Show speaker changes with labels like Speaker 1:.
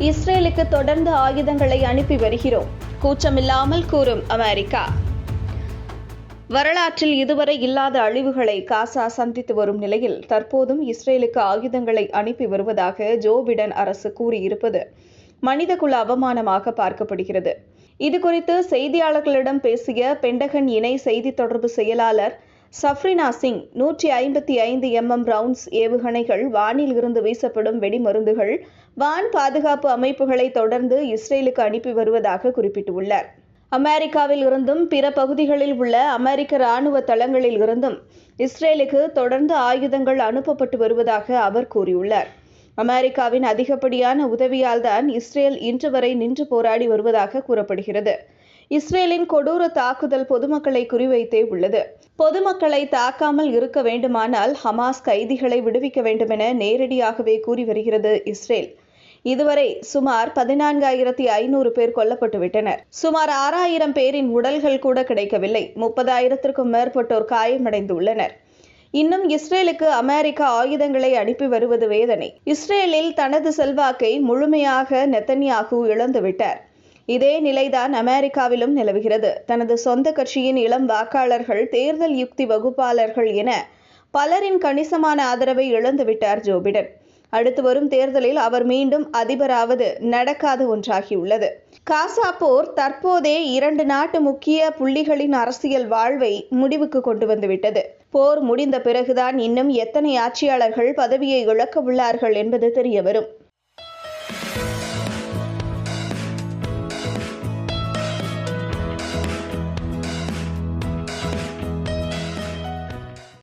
Speaker 1: இஸ்ரேலுக்கு தொடர்ந்து ஆயுதங்களை அனுப்பி வருகிறோம். கூச்சமில்லாமல் கூறும் அமெரிக்கா. வரலாற்றில் இதுவரை இல்லாத அழிவுகளை காசா சந்தித்து வரும் நிலையில் தற்போதும் இஸ்ரேலுக்கு ஆயுதங்களை அனுப்பி வருவதாக ஜோ பிடன் அரசு கூறியிருப்பது மனிதகுல அவமானமாக பார்க்கப்படுகிறது. இதுகுறித்து செய்தியாளர்களிடம் பேசிய பெண்டகன் இணை செய்தி தொடர்பு செயலாளர் சஃப்ரினா சிங் நூற்றி ஐம்பத்தி ஐந்து எம்எம் ரவுண்ட்ஸ் ஏவுகணைகள் வானில் இருந்து வீசப்படும் வெடிமருந்துகள் வான் பாதுகாப்பு அமைப்புகளை தொடர்ந்து இஸ்ரேலுக்கு அனுப்பி வருவதாக குறிப்பிட்டுள்ளார். அமெரிக்காவில் இருந்தும் பிற பகுதிகளில் உள்ள அமெரிக்க ராணுவ தளங்களில் இருந்தும் இஸ்ரேலுக்கு தொடர்ந்து ஆயுதங்கள் அனுப்பப்பட்டு வருவதாக அவர் கூறியுள்ளார். அமெரிக்காவின் அதிகப்படியான உதவியால் தான் இஸ்ரேல் இன்று வரை நின்று போராடி வருவதாக கூறப்படுகிறது. இஸ்ரேலின் கொடூர தாக்குதல் பொதுமக்களை குறிவைத்தே உள்ளது. பொதுமக்களை தாக்காமல் இருக்க வேண்டுமானால் ஹமாஸ் கைதிகளை விடுவிக்க வேண்டுமென நேரடியாகவே கூறி வருகிறது இஸ்ரேல். இதுவரை சுமார் பதினான்காயிரத்தி ஐநூறு பேர் கொல்லப்பட்டு விட்டனர். சுமார் ஆறாயிரம் பேரின் உடல்கள் கூட கிடைக்கவில்லை. முப்பதாயிரத்திற்கும் மேற்பட்டோர் காயமடைந்துள்ளனர். இன்னும் இஸ்ரேலுக்கு அமெரிக்கா ஆயுதங்களை அனுப்பி வருவது வேதனை. இஸ்ரேலில் தனது செல்வாக்கை முழுமையாக நெத்தன்யாகு இழந்துவிட்டார். இதே நிலைதான் அமெரிக்காவிலும் நிலவுகிறது. தனது சொந்த கட்சியின் இளம் வாக்காளர்கள் தேர்தல் யுக்தி வகுப்பாளர்கள் என பலரின் கணிசமான ஆதரவை இழந்துவிட்டார் ஜோ பிடன். அடுத்து வரும் தேர்தலில் அவர் மீண்டும் அதிபராவது நடக்காத ஒன்றாகியுள்ளது. காசா போர் தற்போதே இரண்டு நாட்டு முக்கிய புள்ளிகளின் அரசியல் வாழ்வை முடிவுக்கு கொண்டு வந்துவிட்டது போர் முடிந்த பிறகுதான் இன்னும் எத்தனை ஆட்சியாளர்கள் பதவியை இழக்க உள்ளார்கள் என்பது தெரியவரும்.